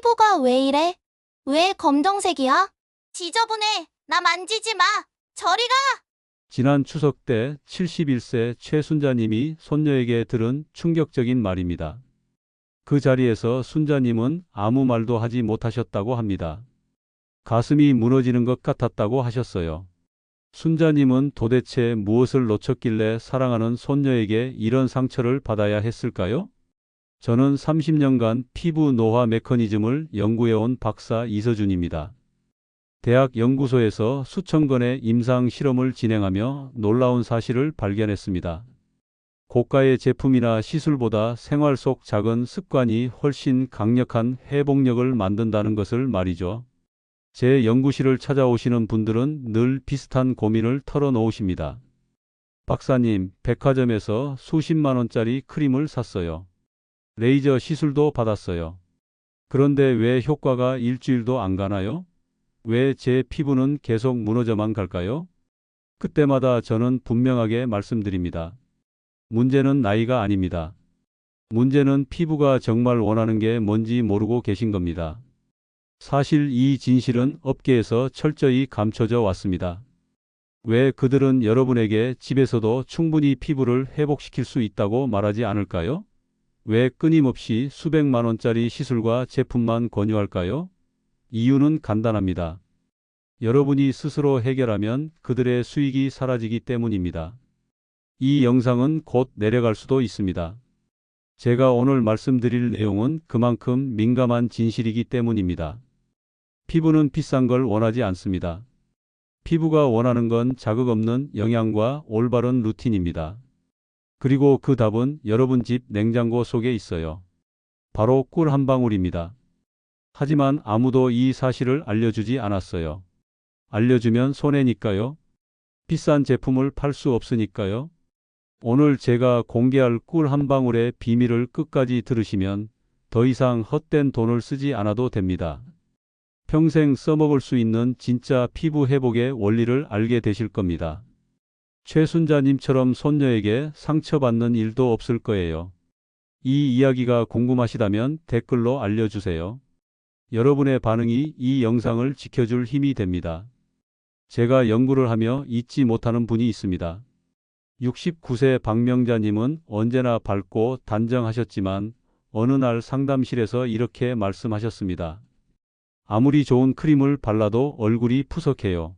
피부가 왜 이래? 왜 검정색이야? 지저분해. 나 만지지 마. 저리 가. 지난 추석 때 71세 최순자님이 손녀에게 들은 충격적인 말입니다. 그 자리에서 순자님은 아무 말도 하지 못하셨다고 합니다. 가슴이 무너지는 것 같았다고 하셨어요. 순자님은 도대체 무엇을 놓쳤길래 사랑하는 손녀에게 이런 상처를 받아야 했을까요? 저는 30년간 피부 노화 메커니즘을 연구해온 박사 이서준입니다. 대학 연구소에서 수천 건의 임상 실험을 진행하며 놀라운 사실을 발견했습니다. 고가의 제품이나 시술보다 생활 속 작은 습관이 훨씬 강력한 회복력을 만든다는 것을 말이죠. 제 연구실을 찾아오시는 분들은 늘 비슷한 고민을 털어놓으십니다. 박사님, 백화점에서 수십만 원짜리 크림을 샀어요. 레이저 시술도 받았어요. 그런데 왜 효과가 일주일도 안 가나요? 왜 제 피부는 계속 무너져만 갈까요? 그때마다 저는 분명하게 말씀드립니다. 문제는 나이가 아닙니다. 문제는 피부가 정말 원하는 게 뭔지 모르고 계신 겁니다. 사실 이 진실은 업계에서 철저히 감춰져 왔습니다. 왜 그들은 여러분에게 집에서도 충분히 피부를 회복시킬 수 있다고 말하지 않을까요? 왜 끊임없이 수백만 원짜리 시술과 제품만 권유할까요? 이유는 간단합니다. 여러분이 스스로 해결하면 그들의 수익이 사라지기 때문입니다. 이 영상은 곧 내려갈 수도 있습니다. 제가 오늘 말씀드릴 내용은 그만큼 민감한 진실이기 때문입니다. 피부는 비싼 걸 원하지 않습니다. 피부가 원하는 건 자극 없는 영양과 올바른 루틴입니다. 그리고 그 답은 여러분 집 냉장고 속에 있어요. 바로 꿀 한 방울입니다. 하지만 아무도 이 사실을 알려주지 않았어요. 알려주면 손해니까요. 비싼 제품을 팔 수 없으니까요. 오늘 제가 공개할 꿀 한 방울의 비밀을 끝까지 들으시면 더 이상 헛된 돈을 쓰지 않아도 됩니다. 평생 써먹을 수 있는 진짜 피부 회복의 원리를 알게 되실 겁니다. 최순자님처럼 손녀에게 상처받는 일도 없을 거예요. 이 이야기가 궁금하시다면 댓글로 알려주세요. 여러분의 반응이 이 영상을 지켜줄 힘이 됩니다. 제가 연구를 하며 잊지 못하는 분이 있습니다. 69세 박명자님은 언제나 밝고 단정하셨지만 어느 날 상담실에서 이렇게 말씀하셨습니다. 아무리 좋은 크림을 발라도 얼굴이 푸석해요.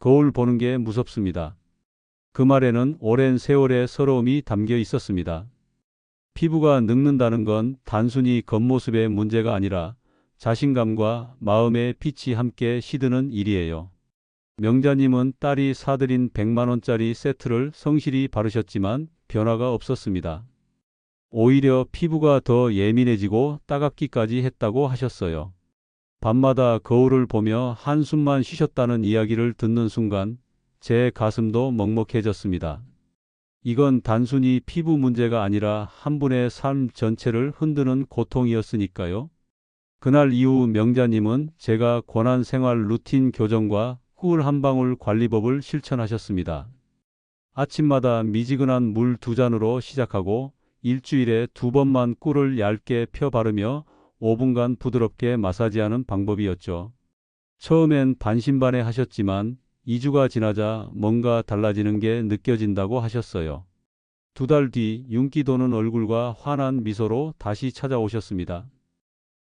거울 보는 게 무섭습니다. 그 말에는 오랜 세월의 서러움이 담겨 있었습니다. 피부가 늙는다는 건 단순히 겉모습의 문제가 아니라 자신감과 마음의 빛이 함께 시드는 일이에요. 명자님은 딸이 사들인 100만원짜리 세트를 성실히 바르셨지만 변화가 없었습니다. 오히려 피부가 더 예민해지고 따갑기까지 했다고 하셨어요. 밤마다 거울을 보며 한숨만 쉬셨다는 이야기를 듣는 순간 제 가슴도 먹먹해졌습니다. 이건 단순히 피부 문제가 아니라 한 분의 삶 전체를 흔드는 고통이었으니까요. 그날 이후 명자님은 제가 권한 생활 루틴 교정과 꿀 한 방울 관리법을 실천하셨습니다. 아침마다 미지근한 물 두 잔으로 시작하고 일주일에 두 번만 꿀을 얇게 펴 바르며 5분간 부드럽게 마사지하는 방법이었죠. 처음엔 반신반의 하셨지만 2주가 지나자 뭔가 달라지는 게 느껴진다고 하셨어요. 두 달 뒤 윤기 도는 얼굴과 환한 미소로 다시 찾아오셨습니다.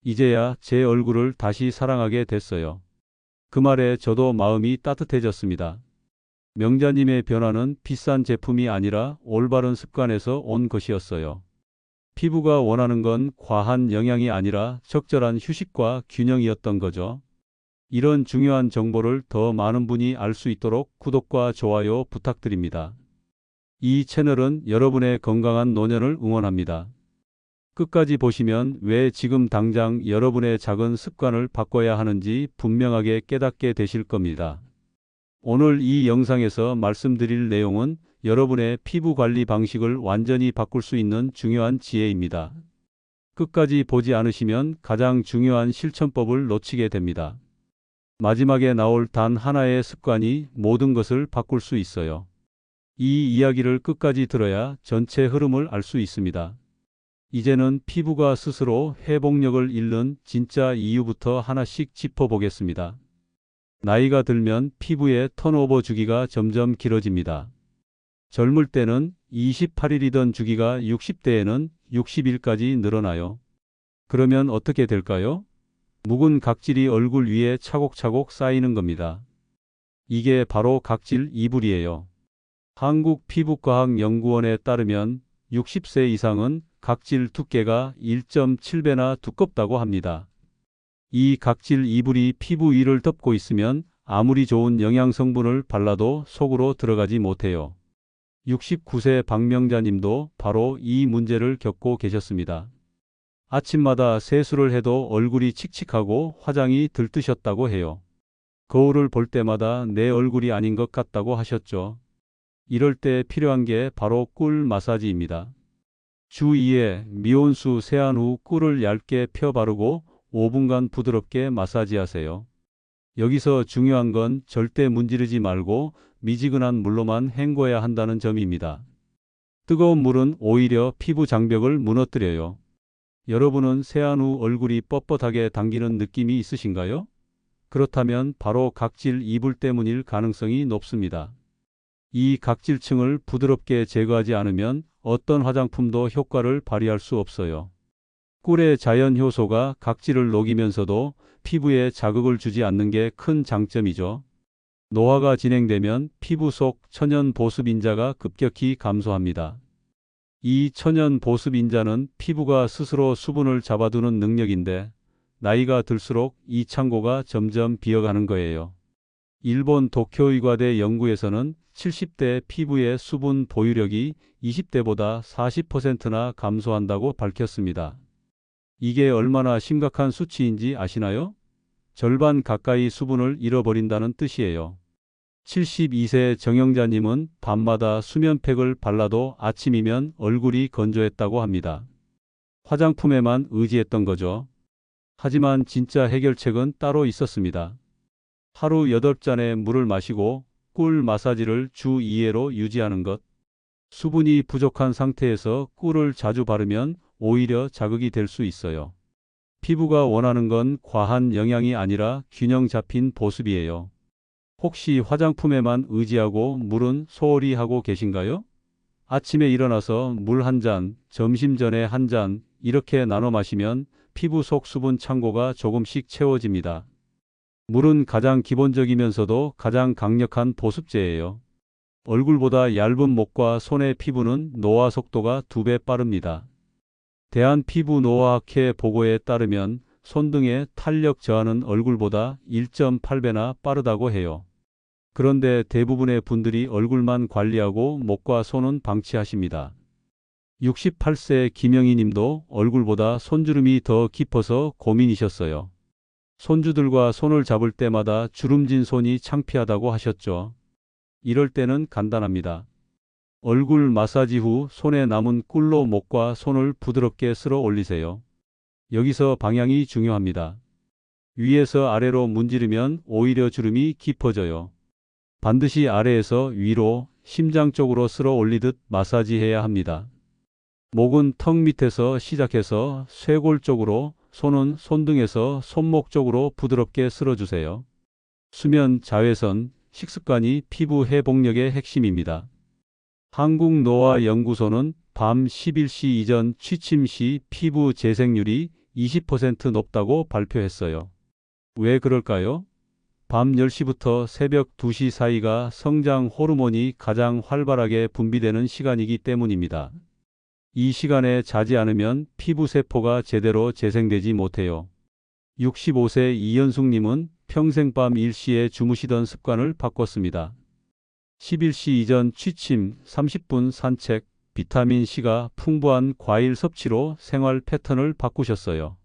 이제야 제 얼굴을 다시 사랑하게 됐어요. 그 말에 저도 마음이 따뜻해졌습니다. 명자님의 변화는 비싼 제품이 아니라 올바른 습관에서 온 것이었어요. 피부가 원하는 건 과한 영양이 아니라 적절한 휴식과 균형이었던 거죠. 이런 중요한 정보를 더 많은 분이 알 수 있도록 구독과 좋아요 부탁드립니다. 이 채널은 여러분의 건강한 노년을 응원합니다. 끝까지 보시면 왜 지금 당장 여러분의 작은 습관을 바꿔야 하는지 분명하게 깨닫게 되실 겁니다. 오늘 이 영상에서 말씀드릴 내용은 여러분의 피부 관리 방식을 완전히 바꿀 수 있는 중요한 지혜입니다. 끝까지 보지 않으시면 가장 중요한 실천법을 놓치게 됩니다. 마지막에 나올 단 하나의 습관이 모든 것을 바꿀 수 있어요. 이 이야기를 끝까지 들어야 전체 흐름을 알 수 있습니다. 이제는 피부가 스스로 회복력을 잃는 진짜 이유부터 하나씩 짚어보겠습니다. 나이가 들면 피부의 턴오버 주기가 점점 길어집니다. 젊을 때는 28일이던 주기가 60대에는 60일까지 늘어나요. 그러면 어떻게 될까요? 묵은 각질이 얼굴 위에 차곡차곡 쌓이는 겁니다. 이게 바로 각질 이불이에요. 한국 피부과학 연구원에 따르면 60세 이상은 각질 두께가 1.7배나 두껍다고 합니다. 이 각질 이불이 피부 위를 덮고 있으면 아무리 좋은 영양 성분을 발라도 속으로 들어가지 못해요. 69세 박명자님도 바로 이 문제를 겪고 계셨습니다. 아침마다 세수를 해도 얼굴이 칙칙하고 화장이 들뜨셨다고 해요. 거울을 볼 때마다 내 얼굴이 아닌 것 같다고 하셨죠. 이럴 때 필요한 게 바로 꿀 마사지입니다. 주 2회 미온수 세안 후 꿀을 얇게 펴 바르고 5분간 부드럽게 마사지하세요. 여기서 중요한 건 절대 문지르지 말고 미지근한 물로만 헹궈야 한다는 점입니다. 뜨거운 물은 오히려 피부 장벽을 무너뜨려요. 여러분은 세안 후 얼굴이 뻣뻣하게 당기는 느낌이 있으신가요? 그렇다면 바로 각질 이불 때문일 가능성이 높습니다. 이 각질층을 부드럽게 제거하지 않으면 어떤 화장품도 효과를 발휘할 수 없어요. 꿀의 자연 효소가 각질을 녹이면서도 피부에 자극을 주지 않는 게 큰 장점이죠. 노화가 진행되면 피부 속 천연 보습 인자가 급격히 감소합니다. 이 천연 보습 인자는 피부가 스스로 수분을 잡아두는 능력인데 나이가 들수록 이 창고가 점점 비어가는 거예요. 일본 도쿄의과대 연구에서는 70대 피부의 수분 보유력이 20대보다 40%나 감소한다고 밝혔습니다. 이게 얼마나 심각한 수치인지 아시나요? 절반 가까이 수분을 잃어버린다는 뜻이에요. 72세 정영자님은 밤마다 수면팩을 발라도 아침이면 얼굴이 건조했다고 합니다. 화장품에만 의지했던 거죠. 하지만 진짜 해결책은 따로 있었습니다. 하루 8잔의 물을 마시고 꿀 마사지를 주 2회로 유지하는 것. 수분이 부족한 상태에서 꿀을 자주 바르면 오히려 자극이 될 수 있어요. 피부가 원하는 건 과한 영양이 아니라 균형 잡힌 보습이에요. 혹시 화장품에만 의지하고 물은 소홀히 하고 계신가요? 아침에 일어나서 물 한 잔, 점심 전에 한 잔, 이렇게 나눠 마시면 피부 속 수분 창고가 조금씩 채워집니다. 물은 가장 기본적이면서도 가장 강력한 보습제예요. 얼굴보다 얇은 목과 손의 피부는 노화 속도가 두 배 빠릅니다. 대한피부노화학회 보고에 따르면 손등의 탄력 저하는 얼굴보다 1.8배나 빠르다고 해요. 그런데 대부분의 분들이 얼굴만 관리하고 목과 손은 방치하십니다. 68세 김영희 님도 얼굴보다 손주름이 더 깊어서 고민이셨어요. 손주들과 손을 잡을 때마다 주름진 손이 창피하다고 하셨죠. 이럴 때는 간단합니다. 얼굴 마사지 후 손에 남은 꿀로 목과 손을 부드럽게 쓸어 올리세요. 여기서 방향이 중요합니다. 위에서 아래로 문지르면 오히려 주름이 깊어져요. 반드시 아래에서 위로 심장 쪽으로 쓸어 올리듯 마사지해야 합니다. 목은 턱 밑에서 시작해서 쇄골 쪽으로 손은 손등에서 손목 쪽으로 부드럽게 쓸어주세요. 수면 자외선, 식습관이 피부 회복력의 핵심입니다. 한국노화연구소는 밤 11시 이전 취침 시 피부 재생률이 20% 높다고 발표했어요. 왜 그럴까요? 밤 10시부터 새벽 2시 사이가 성장 호르몬이 가장 활발하게 분비되는 시간이기 때문입니다. 이 시간에 자지 않으면 피부 세포가 제대로 재생되지 못해요. 65세 이현숙님은 평생 밤 1시에 주무시던 습관을 바꿨습니다. 11시 이전 취침, 30분 산책, 비타민C가 풍부한 과일 섭취로 생활 패턴을 바꾸셨어요.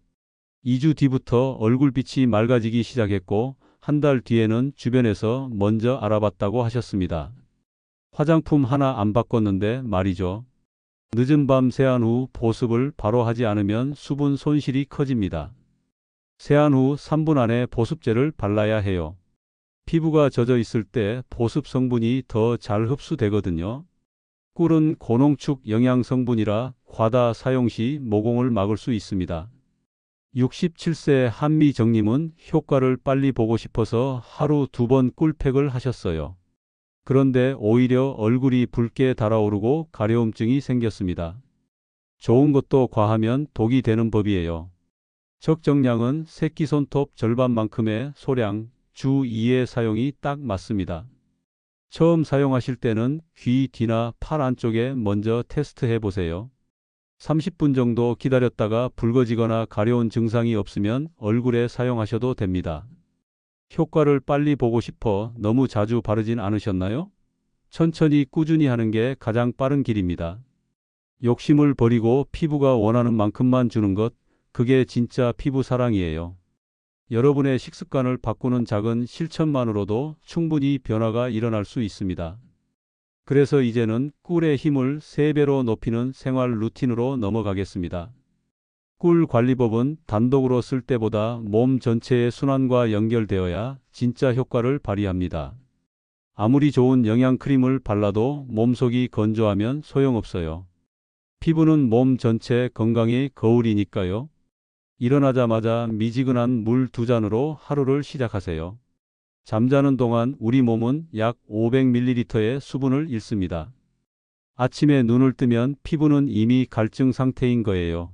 2주 뒤부터 얼굴빛이 맑아지기 시작했고 한 달 뒤에는 주변에서 먼저 알아봤다고 하셨습니다. 화장품 하나 안 바꿨는데 말이죠. 늦은 밤 세안 후 보습을 바로 하지 않으면 수분 손실이 커집니다. 세안 후 3분 안에 보습제를 발라야 해요. 피부가 젖어 있을 때 보습 성분이 더 잘 흡수되거든요. 꿀은 고농축 영양 성분이라 과다 사용 시 모공을 막을 수 있습니다. 67세 한미정님은 효과를 빨리 보고 싶어서 하루 두 번 꿀팩을 하셨어요. 그런데 오히려 얼굴이 붉게 달아오르고 가려움증이 생겼습니다. 좋은 것도 과하면 독이 되는 법이에요. 적정량은 새끼손톱 절반만큼의 소량 주 2회 사용이 딱 맞습니다. 처음 사용하실 때는 귀 뒤나 팔 안쪽에 먼저 테스트해 보세요. 30분 정도 기다렸다가 붉어지거나 가려운 증상이 없으면 얼굴에 사용하셔도 됩니다. 효과를 빨리 보고 싶어 너무 자주 바르진 않으셨나요? 천천히 꾸준히 하는 게 가장 빠른 길입니다. 욕심을 버리고 피부가 원하는 만큼만 주는 것, 그게 진짜 피부 사랑이에요. 여러분의 식습관을 바꾸는 작은 실천만으로도 충분히 변화가 일어날 수 있습니다. 그래서 이제는 꿀의 힘을 3배로 높이는 생활 루틴으로 넘어가겠습니다. 꿀 관리법은 단독으로 쓸 때보다 몸 전체의 순환과 연결되어야 진짜 효과를 발휘합니다. 아무리 좋은 영양 크림을 발라도 몸속이 건조하면 소용없어요. 피부는 몸 전체 건강의 거울이니까요. 일어나자마자 미지근한 물 두 잔으로 하루를 시작하세요. 잠자는 동안 우리 몸은 약 500ml의 수분을 잃습니다. 아침에 눈을 뜨면 피부는 이미 갈증 상태인 거예요.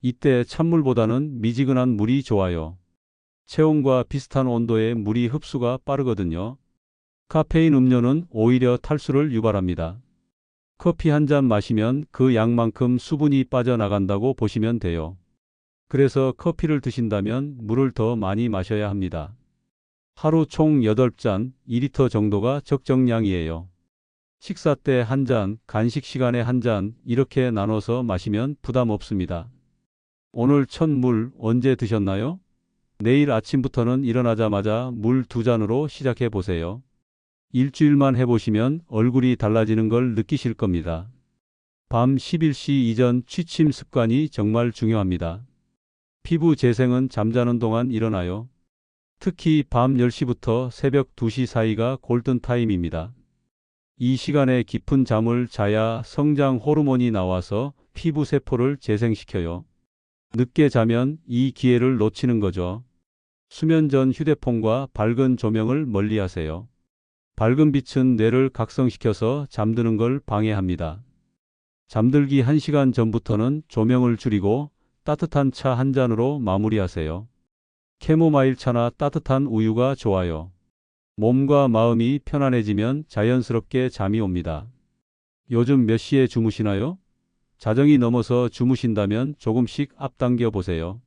이때 찬물보다는 미지근한 물이 좋아요. 체온과 비슷한 온도의 물이 흡수가 빠르거든요. 카페인 음료는 오히려 탈수를 유발합니다. 커피 한 잔 마시면 그 양만큼 수분이 빠져나간다고 보시면 돼요. 그래서 커피를 드신다면 물을 더 많이 마셔야 합니다. 하루 총 8잔, 2리터 정도가 적정량이에요. 식사 때 한 잔, 간식 시간에 한 잔, 이렇게 나눠서 마시면 부담 없습니다. 오늘 첫 물 언제 드셨나요? 내일 아침부터는 일어나자마자 물 두 잔으로 시작해 보세요. 일주일만 해보시면 얼굴이 달라지는 걸 느끼실 겁니다. 밤 11시 이전 취침 습관이 정말 중요합니다. 피부 재생은 잠자는 동안 일어나요. 특히 밤 10시부터 새벽 2시 사이가 골든타임입니다. 이 시간에 깊은 잠을 자야 성장 호르몬이 나와서 피부 세포를 재생시켜요. 늦게 자면 이 기회를 놓치는 거죠. 수면 전 휴대폰과 밝은 조명을 멀리 하세요. 밝은 빛은 뇌를 각성시켜서 잠드는 걸 방해합니다. 잠들기 1시간 전부터는 조명을 줄이고 따뜻한 차 한 잔으로 마무리하세요. 캐모마일 차나 따뜻한 우유가 좋아요. 몸과 마음이 편안해지면 자연스럽게 잠이 옵니다. 요즘 몇 시에 주무시나요? 자정이 넘어서 주무신다면 조금씩 앞당겨 보세요.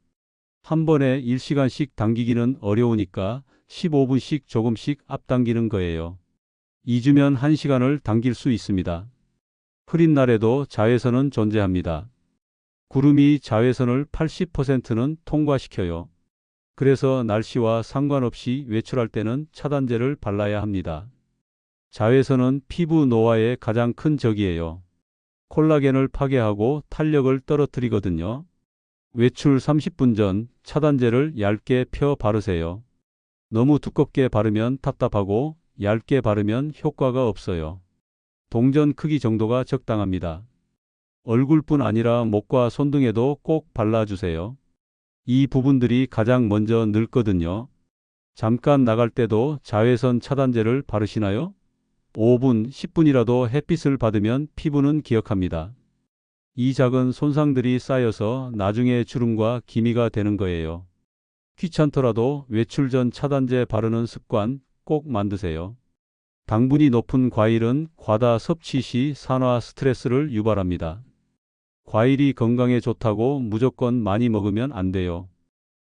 한 번에 1시간씩 당기기는 어려우니까 15분씩 조금씩 앞당기는 거예요. 2주면 1시간을 당길 수 있습니다. 흐린 날에도 자외선은 존재합니다. 구름이 자외선을 80%는 통과시켜요. 그래서 날씨와 상관없이 외출할 때는 차단제를 발라야 합니다. 자외선은 피부 노화의 가장 큰 적이에요. 콜라겐을 파괴하고 탄력을 떨어뜨리거든요. 외출 30분 전 차단제를 얇게 펴 바르세요. 너무 두껍게 바르면 답답하고 얇게 바르면 효과가 없어요. 동전 크기 정도가 적당합니다. 얼굴뿐 아니라 목과 손등에도 꼭 발라주세요. 이 부분들이 가장 먼저 늙거든요. 잠깐 나갈 때도 자외선 차단제를 바르시나요? 5분, 10분이라도 햇빛을 받으면 피부는 기억합니다. 이 작은 손상들이 쌓여서 나중에 주름과 기미가 되는 거예요. 귀찮더라도 외출 전 차단제 바르는 습관 꼭 만드세요. 당분이 높은 과일은 과다 섭취 시 산화 스트레스를 유발합니다. 과일이 건강에 좋다고 무조건 많이 먹으면 안 돼요.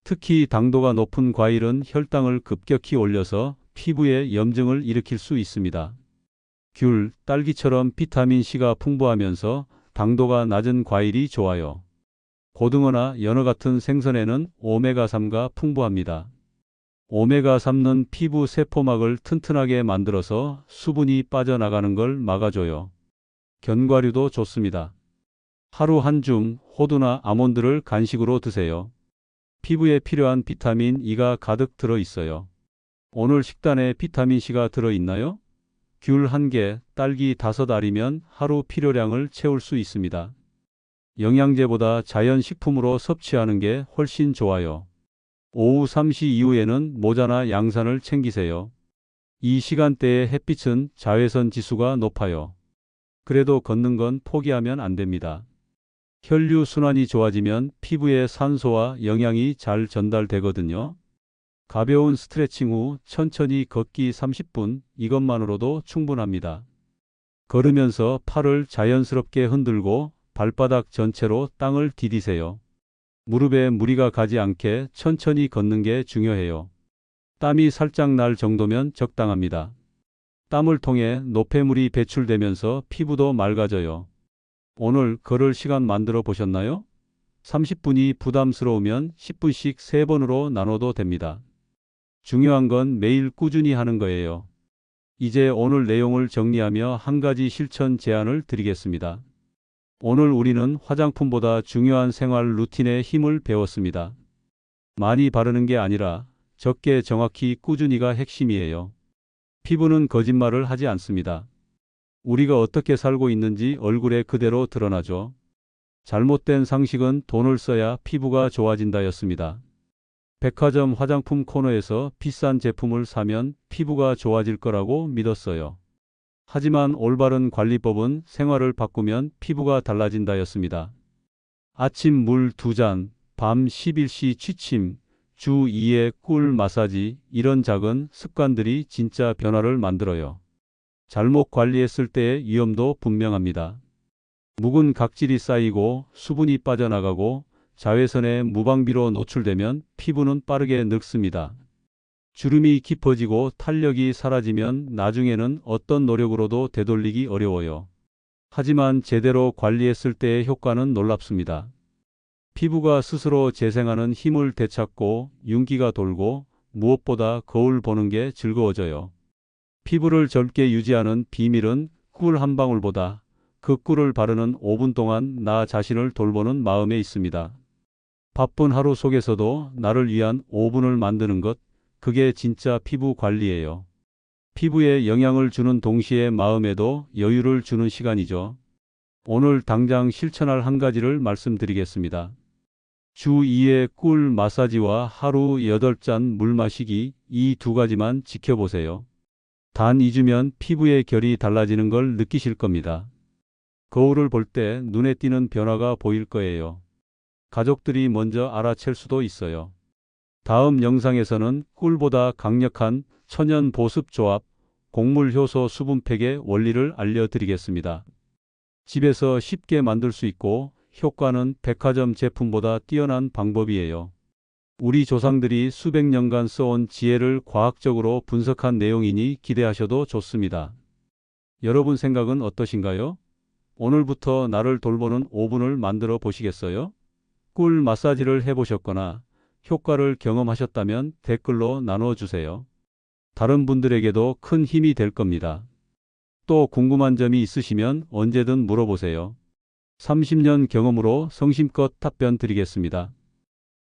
특히 당도가 높은 과일은 혈당을 급격히 올려서 피부에 염증을 일으킬 수 있습니다. 귤, 딸기처럼 비타민C가 풍부하면서 당도가 낮은 과일이 좋아요. 고등어나 연어 같은 생선에는 오메가3가 풍부합니다. 오메가3는 피부 세포막을 튼튼하게 만들어서 수분이 빠져나가는 걸 막아줘요. 견과류도 좋습니다. 하루 한 줌 호두나 아몬드를 간식으로 드세요. 피부에 필요한 비타민 E가 가득 들어 있어요. 오늘 식단에 비타민 C가 들어 있나요? 귤한 개, 딸기 다섯 알이면 하루 필요량을 채울 수 있습니다. 영양제보다 자연 식품으로 섭취하는 게 훨씬 좋아요. 오후 3시 이후에는 모자나 양산을 챙기세요. 이 시간대에 햇빛은 자외선 지수가 높아요. 그래도 걷는 건 포기하면 안 됩니다. 혈류 순환이 좋아지면 피부에 산소와 영양이 잘 전달되거든요. 가벼운 스트레칭 후 천천히 걷기 30분 이것만으로도 충분합니다. 걸으면서 팔을 자연스럽게 흔들고 발바닥 전체로 땅을 디디세요. 무릎에 무리가 가지 않게 천천히 걷는 게 중요해요. 땀이 살짝 날 정도면 적당합니다. 땀을 통해 노폐물이 배출되면서 피부도 맑아져요. 오늘 걸을 시간 만들어 보셨나요? 30분이 부담스러우면 10분씩 3번으로 나눠도 됩니다. 중요한 건 매일 꾸준히 하는 거예요. 이제 오늘 내용을 정리하며 한 가지 실천 제안을 드리겠습니다. 오늘 우리는 화장품보다 중요한 생활 루틴의 힘을 배웠습니다. 많이 바르는 게 아니라 적게 정확히 꾸준히가 핵심이에요. 피부는 거짓말을 하지 않습니다. 우리가 어떻게 살고 있는지 얼굴에 그대로 드러나죠. 잘못된 상식은 돈을 써야 피부가 좋아진다였습니다. 백화점 화장품 코너에서 비싼 제품을 사면 피부가 좋아질 거라고 믿었어요. 하지만 올바른 관리법은 생활을 바꾸면 피부가 달라진다였습니다. 아침 물 2잔, 밤 11시 취침, 주 2회 꿀 마사지 이런 작은 습관들이 진짜 변화를 만들어요. 잘못 관리했을 때의 위험도 분명합니다. 묵은 각질이 쌓이고 수분이 빠져나가고 자외선에 무방비로 노출되면 피부는 빠르게 늙습니다. 주름이 깊어지고 탄력이 사라지면 나중에는 어떤 노력으로도 되돌리기 어려워요. 하지만 제대로 관리했을 때의 효과는 놀랍습니다. 피부가 스스로 재생하는 힘을 되찾고 윤기가 돌고 무엇보다 거울 보는 게 즐거워져요. 피부를 젊게 유지하는 비밀은 꿀 한 방울보다 그 꿀을 바르는 5분 동안 나 자신을 돌보는 마음에 있습니다. 바쁜 하루 속에서도 나를 위한 5분을 만드는 것, 그게 진짜 피부 관리예요. 피부에 영향을 주는 동시에 마음에도 여유를 주는 시간이죠. 오늘 당장 실천할 한 가지를 말씀드리겠습니다. 주 2회 꿀 마사지와 하루 8잔 물 마시기 이 두 가지만 지켜보세요. 단 2주면 피부의 결이 달라지는 걸 느끼실 겁니다. 거울을 볼 때 눈에 띄는 변화가 보일 거예요. 가족들이 먼저 알아챌 수도 있어요. 다음 영상에서는 꿀보다 강력한 천연 보습 조합, 곡물 효소 수분팩의 원리를 알려드리겠습니다. 집에서 쉽게 만들 수 있고 효과는 백화점 제품보다 뛰어난 방법이에요. 우리 조상들이 수백 년간 써온 지혜를 과학적으로 분석한 내용이니 기대하셔도 좋습니다. 여러분 생각은 어떠신가요? 오늘부터 나를 돌보는 5분을 만들어 보시겠어요? 꿀 마사지를 해보셨거나 효과를 경험하셨다면 댓글로 나눠주세요. 다른 분들에게도 큰 힘이 될 겁니다. 또 궁금한 점이 있으시면 언제든 물어보세요. 30년 경험으로 성심껏 답변 드리겠습니다.